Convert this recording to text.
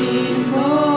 жінко